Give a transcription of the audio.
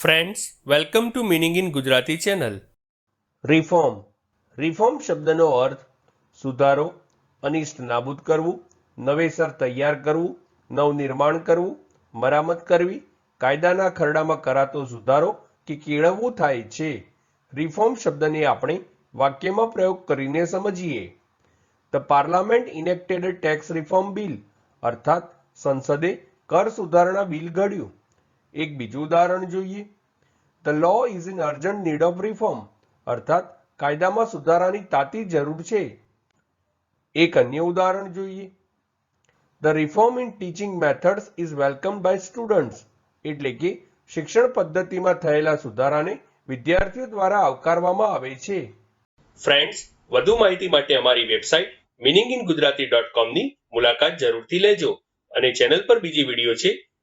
Friends welcome to meaning in Gujarati channel reform reform શબ્દનો અર્થ સુધારો, અનિષ્ટ નાબૂદ કરવું, નવેસર તૈયાર કરવું, નવનિર્માણ કરવું, મરામત કરવી, કાયદાના ખરડામાં કરાતો સુધારો કે કેળવવું થાય છે. રિફોર્મ શબ્દને આપણે વાક્યમાં પ્રયોગ કરીને સમજીએ. The parliament enacted tax reform bill અર્થાત સંસદે કર સુધારણા બિલ ઘડ્યું. એક બીજું ઉદાહરણ જોઈએ. The law is in urgent need of reform અર્થાત, કાયદામાં સુધારાની તાતી જરૂર છે. એક અન્ય ઉદાહરણ જોઈએ. The reform in teaching methods is welcome by students એટલે કે, શિક્ષણ પદ્ધતિમાં થયેલા સુધારાને વિદ્યાર્થીઓ દ્વારા આવકારવામાં આવે છે. ફ્રેન્ડ્સ વધુ માહિતી માટે અમારી website meaning in Gujarati dot કોમની મુલાકાત જરૂરથી લેજો અને ચેનલ પર બીજી વીડિયો છે